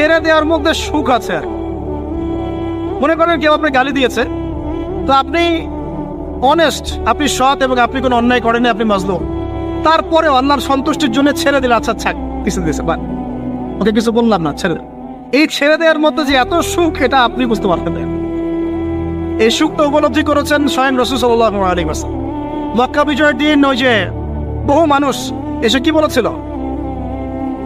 ছেড়ে দেওয়ার মধ্যে সুখ আছে আর। মনে করেন কেউ আপনি গালি দিয়েছে, তো আপনি অনেস্ট আপনি সৎ এবং আপনি কোনো অন্যায় করেন আপনি মাজলুম। তারপরে আল্লাহর সন্তুষ্টির জন্য ছেড়ে দিলে আচ্ছা ছাক কিছু দিয়েছে বা ওকে, কিছু বললাম না, ছেড়ে। এই ছেড়ে দেওয়ার মধ্যে যে এত সুখ, এটা আপনি বুঝতে পারতেন না। এই সুখটা উপলব্ধি করেছেন স্বয়ং রসুল সাল্লাহ আলী মক্কা বিজয়ের দিন ওই যে বহু মানুষ এসে কি বলেছিল?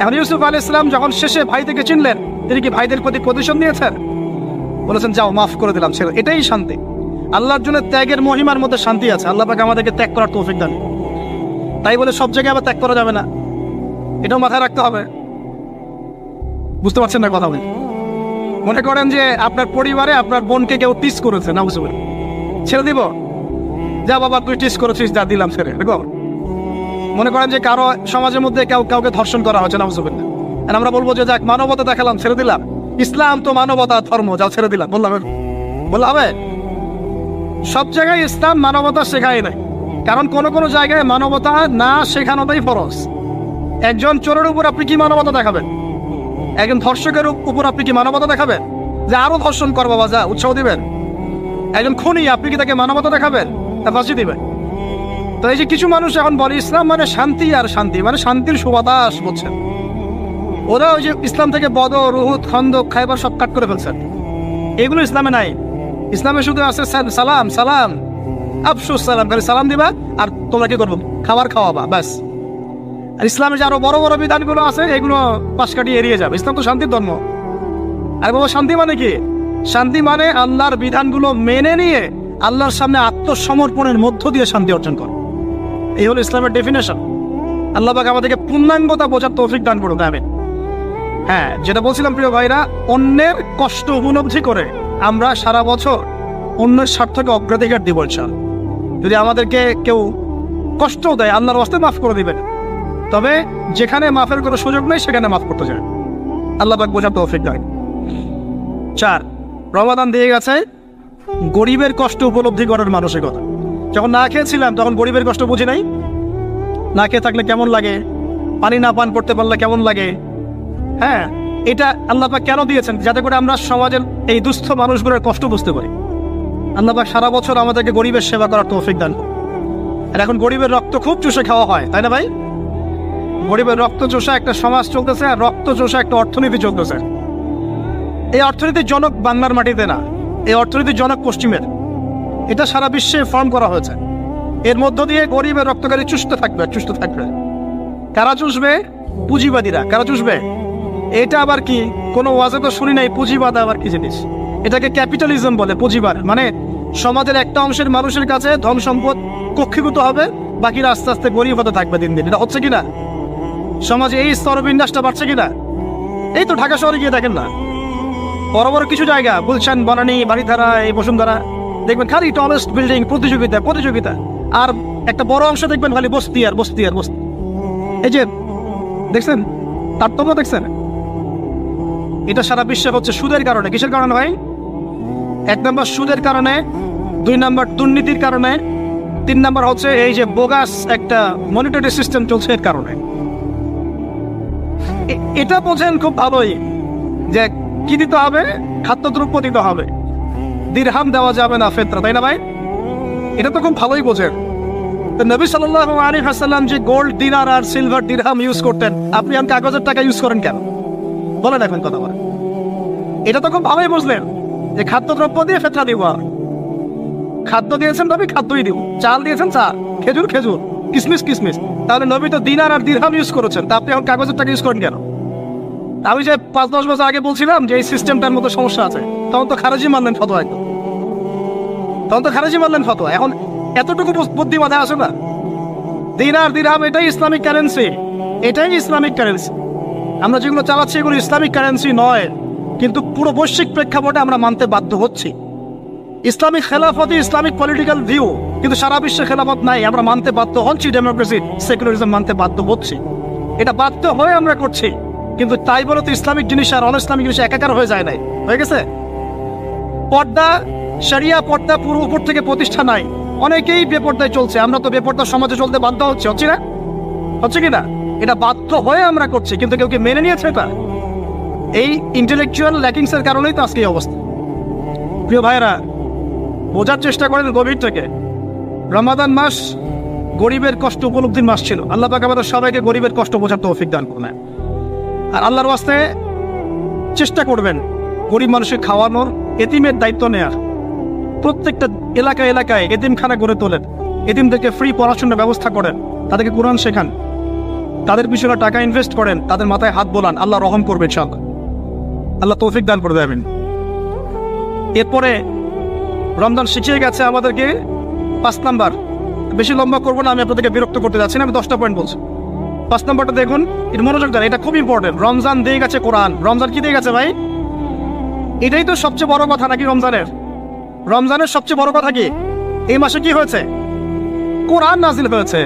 এখন ইউসুফ আলী ইসলাম যখন শেষে ভাই থেকে চিনলেন, তিনি কি ভাইদের প্রতি প্রতিশোধ নিয়েছেন? বলেছেন, যাও, মাফ করে দিলাম, ছেড়ে এটাই শান্তি। আল্লাহর জন্য ত্যাগের মহিমার মধ্যে শান্তি আছে। আল্লাহ পাকে আমাদেরকে ত্যাগ করার তৌফিক দান তাই বলে সব জায়গায় আবার ত্যাগ করা যাবে না। এটাও মাথায় রাখতে হবে। বুঝতে পারছেন না কথা বলি? মনে করেন যে আপনার পরিবারে আপনার বোনকে কেউ টিস করেছে না বুঝতে ছেড়ে দিব? যা বাবা, তুই টিস করেছিস, যা দিলাম, ছেড়ে দেখো মনে করেন যে কারও সমাজের মধ্যে কেউ কাউকে ধর্ষণ করা হচ্ছে না। বুঝতে আর আমরা বলব যে, যাক, মানবতা দেখালাম, ছেড়ে দিলাম। ইসলাম তো মানবতা, ধর্ম যা ছেড়ে দিলাম। বললাম বললাম সব জায়গায় ইসলাম মানবতা শেখায় নাই। কারণ কোন কোন জায়গায় মানবতা না শেখানোটাই ফরজ। একজন চোরের উপর আপনি কি মানবতা দেখাবেন? একজন ধর্ষকের উপর আপনি কি মানবতা দেখাবেন? যে আরও ধর্ষণ করব বাবা যা উৎসাহ দিবেন। একজন খুনি, আপনি কি তাকে মানবতা দেখাবেন? তা ফাঁসি দিবেন। তো এই যে কিছু মানুষ এখন বলে, ইসলাম মানে শান্তি আর শান্তি মানে শান্তির সুবাতাস বলছেন। ওরা ওই যে ইসলাম থেকে বদ রুহুদ খন্দ খাইবার সব কাট করে ফেলছেন। এগুলো ইসলামে নাই। ইসলামে শুধু আছে সালাম সালাম, আফসুস, সালাম। খালি সালাম দিবা আর তোমরা কি করব? খাবার খাওয়াবা, ব্যাস। আর ইসলামের যে আরও বড় বড় বিধানগুলো আছে, এগুলো পাশ কাটিয়ে এড়িয়ে যাবে। ইসলাম তো শান্তির ধর্ম। আর বাবা, শান্তি মানে কি? শান্তি মানে আল্লাহর বিধানগুলো মেনে নিয়ে আল্লাহর সামনে আত্মসমর্পণের মধ্য দিয়ে শান্তি অর্জন কর। এই হলো ইসলামের ডেফিনেশন আল্লাহ পাক আমাদেরকে পূর্ণাঙ্গতা বোঝার তৌফিক দান করুন, আমিন। হ্যাঁ যেটা বলছিলাম প্রিয় ভাইরা, অন্যের কষ্ট উপলব্ধি করে আমরা সারা বছর অন্যের স্বার্থকে অগ্রাধিকার দিব যদি আমাদেরকে কেউ কষ্ট দেয়, আল্লাহর ওয়াস্তে মাফ করে দিবেন। তবে যেখানে মাফের কোনো সুযোগ নেই, সেখানে মাফ করতে যায় আল্লাহ পাক বোঝার তৌফিক দেয় চার, রমাদান দিয়ে গেছে। গরিবের কষ্ট উপলব্ধি করার মানসিকতা। যখন না খেয়েছিলাম, তখন গরিবের কষ্ট বুঝি নাই? না খেয়ে থাকলে কেমন লাগে? পানি না পান করতে পারলে কেমন লাগে? হ্যাঁ এটা আল্লাহ পাক কেন দিয়েছেন? যাতে করে আমরা সমাজের এই দুস্থ মানুষগুলোর কষ্ট বুঝতে পারি। আল্লাহ পাক সারা বছর আমাদেরকে গরিবের সেবা করার তৌফিক দান। আর এখন গরিবের রক্ত খুব চুষে খাওয়া হয়, তাই না ভাই? গরিবের রক্ত চোষা একটা সমাজ চলতেছে, আর রক্ত চোষা একটা অর্থনীতি চলতেছে। এই অর্থনীতির জনক বাংলার মাটিতে না, এই অর্থনীতির জনক পশ্চিমের। এটা সারা বিশ্বে ফর্ম করা হয়েছে। এর মধ্য দিয়ে গরিবের রক্তকারী চুষতে থাকবে চুষতে থাকবে। কারা চুষবে? পুঁজিবাদীরা। কারা চুষবে? এটা আবার কি? কোনো ওয়াজে তো শুনি নাই, পুঁজিবাদ আবার কি জিনিস? এটাকে ক্যাপিটালিজম বলে, পুঁজিবাদ। মানে সমাজের একটা অংশের মানুষের কাছে ধন সম্পদ কক্ষীভূত হবে, বাকিরা আস্তে আস্তে গরিব হতে থাকবে দিন দিন। এটা হচ্ছে কিনা? সমাজে এই স্তরবিন্যাসটা বাড়ছে কিনা? এই তো ঢাকা শহরে গিয়ে দেখেন না। বড় বড় কিছু জায়গা, গুলশান, বনানী বাড়িধারা এই বসুন্ধরা। দেখবেন খালি টলেস্ট বিল্ডিং প্রতিযোগিতা প্রতিযোগিতা। আর একটা বড় অংশ দেখবেন খালি বস্তি আর বস্তি আর বস্তি এই যে, দেখছেন? তারতম্য দেখছেন? এটা সারা বিশ্বে হচ্ছে সুদের কারণে। কিসের কারণে ভাই? এক নম্বর সুদের কারণে, দুই নম্বর দুর্নীতির কারণে, তিন নম্বর হচ্ছে এই যে বোগাস একটা মনিটরি সিস্টেম চলছে এর কারণে। এটা বোঝেন খুব ভালোই যে কি দিতে হবে? খাদ্যদ্রব্য দিতে হবে। দিরহাম দেওয়া যাবে না ফেতরা, তাই না ভাই? এটা তো খুব ভালোই বোঝেন। তো নবী সাল্লাল্লাহু আলাইহি হাসাল্লাম যে গোল্ড দিনার আর সিলভার দিরহাম ইউজ করতেন, আপনি এখন কাগজের টাকা ইউজ করেন কেন? বলেন এখন কথা বলেন। এটা তো খুব ভালোই বুঝলেন, যে খাদ্যদ্রব্য দিয়ে ফেতরা দিব আর। খাদ্য দিয়েছেন নবী খাদ্যই দিব। চাল দিয়েছেন চা খেজুর খেজুর, কিসমিস কিসমিস। তাহলে নবী তো দিনার আর দিরহাম ইউজ করেছেন, তা আপনি এখন কাগজের টাকা ইউজ করেন কেন? আমি যে পাঁচ দশ বছর আগে বলছিলাম যে এই সিস্টেমটার মধ্যে সমস্যা আছে, তখন তো খারাজি মানলেন ফতোয়া একদম। তখন তো খারাজি মানলেন ফতোয়া। এখন এতটুকু বুদ্ধি মাথায় আসে না। দিনার দিরহাম, এটাই ইসলামিক কারেন্সি এটাই ইসলামিক কারেন্সি আমরা যেগুলো চালাচ্ছি এগুলো ইসলামিক কারেন্সি নয়, কিন্তু পুরো বৈশ্বিক প্রেক্ষাপটে আমরা মানতে বাধ্য হচ্ছি। ইসলামিক খেলাফত ইসলামিক পলিটিক্যাল ভিউ কিন্তু সারা বিশ্বে খেলাফত নাই। আমরা মানতে বাধ্য হচ্ছি ডেমোক্রেসি সেকুলারিজম মানতে বাধ্য হচ্ছি। এটা বাধ্য হয়ে আমরা করছি। কিন্তু তাই বলে তো ইসলামিক জিনিস আর অন ইসলামিক জিনিস একাকার হয়ে যায় নাই। হয়ে গেছে? পর্দা সারিয়া পর্দা পুরো উপর থেকে প্রতিষ্ঠা নাই। অনেকেই বেপর্দায় চলছে। আমরা তো বেপর্দা সমাজে চলতে বাধ্য হচ্ছে হচ্ছে না? হচ্ছে কি না? এটা বাধ্য হয়ে আমরা করছি, কিন্তু কেউ কি মেনে নিয়েছে এটা? এই ইন্টেলেকচুয়াল ল্যাকিংস এর কারণেই তো আজকে এই অবস্থা। প্রিয় ভাইরা বোঝার চেষ্টা করেন গভীর থেকে। রমাদান মাস গরিবের কষ্ট উপলব্ধির মাস ছিল। আল্লাহ পাক আমাদের সবাইকে গরিবের কষ্ট বোঝার তৌফিক দান করলেন আর আল্লাহর ওয়াস্তে চেষ্টা করবেন গরিব মানুষের খাওয়ানোর এতিমের দায়িত্ব নেয়ার। প্রত্যেকটা এলাকায় এলাকায় এতিমখানা গড়ে তোলেন। এতিমদেরকে ফ্রি পড়াশোনার ব্যবস্থা করেন। তাদেরকে কোরআন শেখান। তাদের পিছনে টাকা ইনভেস্ট করেন। তাদের মাথায় হাত বোলান। আল্লাহ রহম করবে ইনশাআল্লাহ। আল্লাহ তৌফিক দান করে দেবেন। এরপরে রমজান শিখিয়ে গেছে আমাদেরকে পাঁচ নাম্বার। বেশি লম্বা করব না, আমি আপনাদেরকে বিরক্ত করতে যাচ্ছি না, আমি দশটা পয়েন্ট বলছি। পাঁচ নম্বরটা দেখুন, এটা মনোযোগ দেন, এটা খুব ইম্পর্টেন্ট রমজান দিয়ে গেছে কোরআন। রমজান কি দিয়ে গেছে ভাই? এটাই তো সবচেয়ে বড় কথা নাকি রমজানের? রমজানের সবচেয়ে বড় কথা কি? এই মাসে কি হয়েছে? কোরআন নাজিল হয়েছে।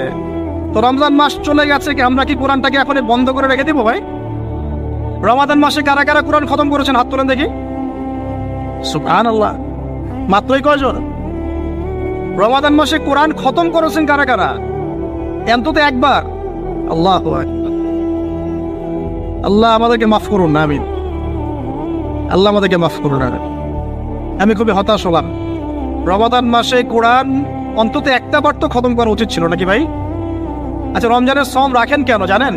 তো রমজান মাস চলে গেছে কি, আমরা কি কোরআনটাকে এখন বন্ধ করে রেখে দিব ভাই? রমাদান মাসে কারা কারা কোরআন খতম করেছেন, হাত তোলেন দেখি। সুবহান আল্লাহ মাত্রই কয়জন? রমাদান মাসে কোরআন খতম করেছেন কারা কারা? অন্তত একবার। আল্লাহ আল্লাহ আমাদেরকে মাফ করুন না আমিন। আল্লাহ আমাদেরকে মাফ করুন না আমি খুবই হতাশ হলাম। রমাদান মাসে কোরআন অন্তত একটা বার তো খতম করা উচিত ছিল, নাকি ভাই? আচ্ছা রমজানের সম রাখেন কেন, জানেন?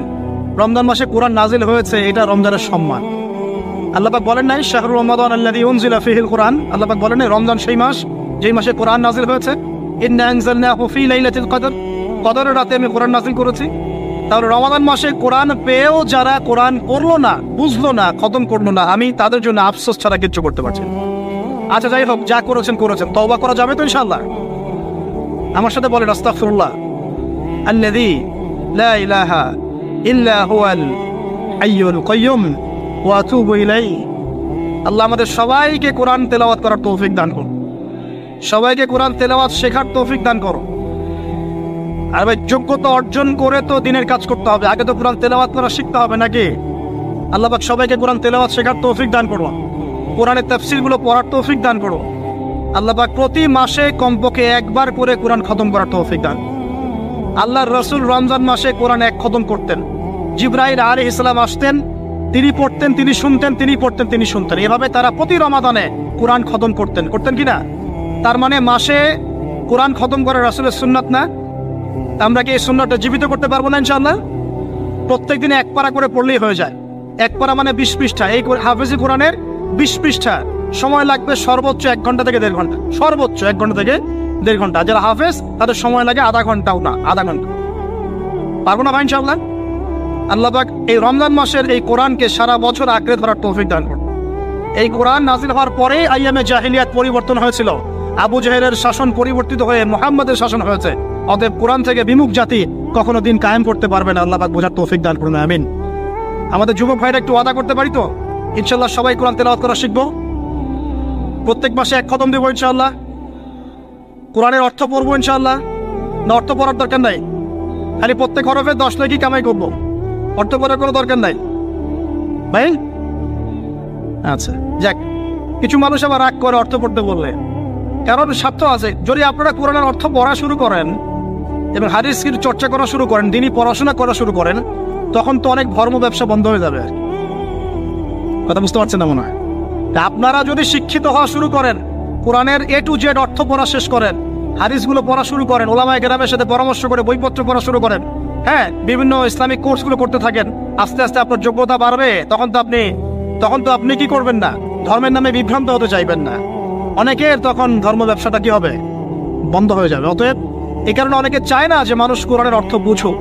রমজান মাসে কোরআন নাজিল হয়েছে, এটা রমজানের সম্মান। আল্লাপাক বলেন নাই শাহরুর রমাদান আল্লাদি উনজিলা ফিহিল কোরআন আল্লাপাক বলেন নাই, রমজান সেই মাস, যেই মাসে কোরআন নাজিল হয়েছে। ইন্না আনজালনাহু ফি লাইলাতিল কদর। কদরের রাতে আমি কোরআন নাজিল করেছি। তাহলে রমাদান মাসে কোরআন পেয়েও যারা কোরআন পড়ল না, বুঝলো না, খতম করল না, আমি তাদের জন্য আফসোস ছাড়া কিচ্ছু করতে পারছি আচ্ছা যাই হোক, যা করেছেন করেছেন। তওবা করা যাবে তো ইনশাআল্লাহ? আমার সাথে বলেন, আস্তাগফিরুল্লাহ। আল্লাযী লা ইলাহা ইল্লা হুয়াল হাইয়ুল কাইয়ুম ওয়া আতুবু ইলাইহি। আল্লাহ আমাদের সবাইকে কোরআন তেলাওয়াত করার তৌফিক দান করুন। সবাইকে কোরআন তেলাওয়াত শেখার তৌফিক দান করো আর ভাই, যোগ্যতা অর্জন করে তো দিনের কাজ করতে হবে। আগে তো কোরআন তেলাওয়াত করা শিখতে হবে নাকি? আল্লাহ পাক সবাইকে কোরআন তেলাওয়াত শেখার তৌফিক দান করো কোরআনের তাফসিরগুলো পড়ার তৌফিক দান করো আল্লাহ পাক প্রতি মাসে কমপক্ষে একবার করে কোরআন খতম করার তৌফিক দান। আল্লাহর রসুল রমজান মাসে কোরআন এক খতম করতেন। জিব্রাইল আলী ইসলাম আসতেন, তিনি পড়তেন, তিনি শুনতেন, তিনি পড়তেন, তিনি শুনতেন। এভাবে তারা প্রতি রমাদানে কোরআন খতম করতেন। করতেন কি না? তার মানে মাসে কোরআন খতম করা রাসুলের সুন্নাত না? আমরা কি এই সুন্নাতটা জীবিত করতে পারব না ইনশাআল্লাহ? প্রত্যেক দিনে এক পারা করে পড়লেই হয়ে যায়। এক পারা মানে বিশ পৃষ্ঠা। এই হাফেজি কোরআনের বিশ পৃষ্ঠা। সময় লাগবে সর্বোচ্চ এক ঘণ্টা থেকে দেড় ঘণ্টা। সর্বোচ্চ এক ঘণ্টা থেকে দেড় ঘণ্টা। যারা হাফেজ, তাদের সময় লাগে আধা ঘন্টাও না, আধা ঘণ্টা। পারব না ভাই ইনশাআল্লাহ? আল্লাহ পাক এই রমজান মাসের এই কোরআনকে সারা বছর আঁকড়ে ধরার তৌফিক দান করুন। এই কোরআন নাজিল হওয়ার পরে আইয়ামে জাহিলিয়াত পরিবর্তন হয়েছিল। আবু জাহেলের শাসন পরিবর্তিত হয়ে মোহাম্মদের শাসন হয়েছে। অতএব কোরআন থেকে বিমুখ জাতি কখনো দিন কায়েম করতে পারবে না। আল্লাহ বোঝার তৌফিক দান করুন, আমিন। আমাদের যুবক ভাইরা একটু ওয়াদা করতে পারি তো? ইনশাল্লাহ সবাই কোরআন তেলাওয়াত করা শিখব। প্রত্যেক মাসে এক খতম দেবো ইনশাআল্লাহ। কোরআনের অর্থ পড়ব ইনশাআল্লাহ। না, অর্থ পড়ার দরকার নাই। খালি প্রত্যেক হরফে দশ লাখই কামাই করব। অর্থ পড়ার কোনো দরকার নাই। ভাই? আচ্ছা যাক। কিছু মানুষ আবার রাগ করে অর্থ পড়তে বললে। কারণ স্বার্থ আছে। যদি আপনারা কোরআনের অর্থ পড়া শুরু করেন এবং হাদিস কিন্তু চর্চা করা শুরু করেন, দিনই পড়াশোনা করা শুরু করেন, তখন তো অনেক ধর্ম ব্যবসা বন্ধ হয়ে যাবে। কথা বুঝতে পারছেন না মনে হয়? আপনারা যদি শিক্ষিত হওয়া শুরু করেন, কোরআনের এ টু জেড অর্থ পড়া শেষ করেন, হাদিসগুলো পড়া শুরু করেন, ওলামায় গ্রামের সাথে পরামর্শ করে বইপত্র পড়া শুরু করেন হ্যাঁ বিভিন্ন ইসলামিক কোর্সগুলো করতে থাকেন, আস্তে আস্তে আপনার যোগ্যতা বাড়বে, তখন তো আপনি, তখন তো আপনি কি করবেন না? ধর্মের নামে বিভ্রান্ত হতে চাইবেন না। অনেকের তখন ধর্ম ব্যবসাটা কি হবে? বন্ধ হয়ে যাবে। অতএব এই কারণে অনেকে চায় না যে মানুষ কোরআনের অর্থ বুঝুক।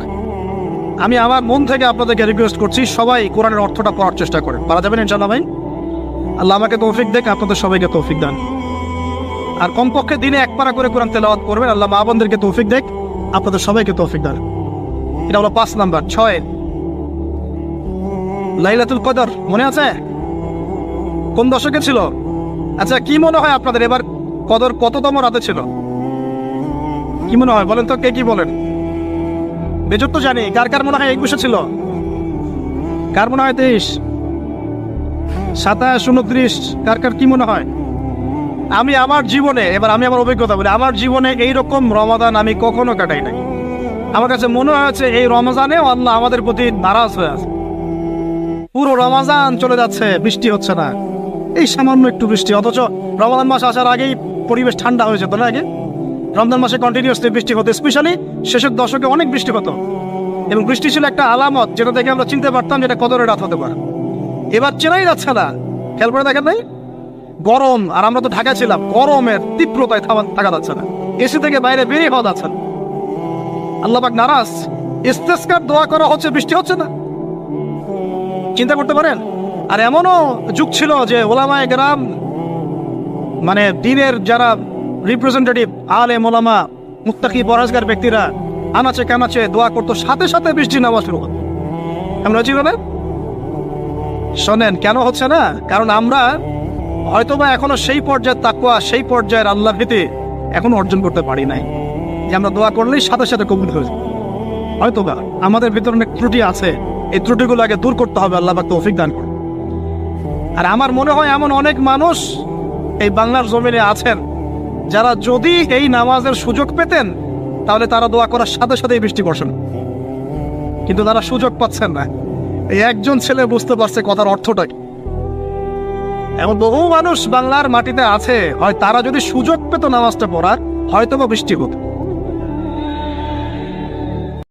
আমি আমার মন থেকে আপনাদেরকে রিকোয়েস্ট করছি, সবাই কোরআনের অর্থটা পড়ার চেষ্টা করেন। পারা যাবেন ইনশাল্লাহ ভাই? আল্লাহ আমাকে তৌফিক দেখ আপনাদের সবাইকে তৌফিক দান। আর কমপক্ষে দিনে এক পারা করে কোরআন তেলাওয়াত করবেন, আল্লাহ মা বোনদেরকে তৌফিক দেখ আপনাদের সবাইকে তৌফিক দান। এটা হলো পাঁচ নাম্বার, ছয়। লাইলাতুল কদর, মনে আছে? কোন দশকে ছিল? আচ্ছা কি মনে হয় আপনাদের? এবার কদর কততম রাতে ছিল? কি মনে হয় বলেন তো, কে কি বলেন? বেজর তো জানি, কার কার মনে হয় একুশে ছিল? কার মনে হয় তেইশ? সাতাশ, উনত্রিশ, কার কার কি মনে হয়? আমি আমার জীবনে, এবার আমি আমার অভিজ্ঞতা বলি, আমার জীবনে এই রকম রমাদান আমি কখনো কাটাই নাই। আমার কাছে মনে হয়েছে, এই রমজানেও আল্লাহ আমাদের প্রতি নারাজ হয়ে আছে। পুরো রমাজান চলে যাচ্ছে, বৃষ্টি হচ্ছে না। এই সামান্য একটু বৃষ্টি, অথচ রমাদান মাস আসার আগেই পরিবেশ ঠান্ডা হয়ে যেত না আগে? রমজান মাসে কন্টিনিউসলি বৃষ্টি হতো স্পেশালি শেষের দশকে অনেক বৃষ্টি হতো। এবং বৃষ্টি ছিল একটা আলামত, যেটা দেখে আমরা চিনতে পারতাম যেটা কদরের রাত হতে পারে। এবার চেনাই যাচ্ছে না। খেয়াল করে দেখেন নাই? গরম, আর আমরা তো ঢাকা ছিলাম, গরমের তীব্রতায় থাকা যাচ্ছে না। এসি থেকে বাইরে বেরিয়ে হওয়া যাচ্ছে না। আল্লাহবাক নারাজ। ইস্তেস্কার দোয়া করা হচ্ছে, বৃষ্টি হচ্ছে না। চিন্তা করতে পারেন? আর এমনও যুগ ছিল যে ওলামায় গ্রাম মানে দিনের যারা রিপ্রেজেন্টেটিভ আলে মোলামা, মুত্তাকি পরাজগার ব্যক্তিরা আনাচে কানাচে দোয়া করতো, সাথে সাথে বৃষ্টি নামাজ শুরু হতো। এমন হয়েছিল শোনেন, কেন হচ্ছে না? কারণ আমরা হয়তোবা এখনও সেই পর্যায়ের তাকুয়া সেই পর্যায়ের আল্লাহ ভীতি এখনও অর্জন করতে পারি নাই। যে আমরা দোয়া করলেই সাথে সাথে কবুল হয়ে হয়তোবা আমাদের ভিতরে অনেক ত্রুটি আছে, এই ত্রুটিগুলো আগে দূর করতে হবে, আল্লাহ পাক তৌফিক দান করুন। আর আমার মনে হয় এমন অনেক মানুষ এই বাংলার জমিনে আছেন যারা যদি এই নামাজের সুযোগ পেতেন, তাহলে তারা দোয়া করার সাথে সাথে বৃষ্টি বর্ষণ কিন্তু তারা সুযোগ পাচ্ছেন না। এই একজন ছেলে বুঝতে পারছে কথার অর্থটাই। এমন বহু মানুষ বাংলার মাটিতে আছে। হয় তারা যদি সুযোগ পেত নামাজটা পড়ার হয়তো বা বৃষ্টি হতো।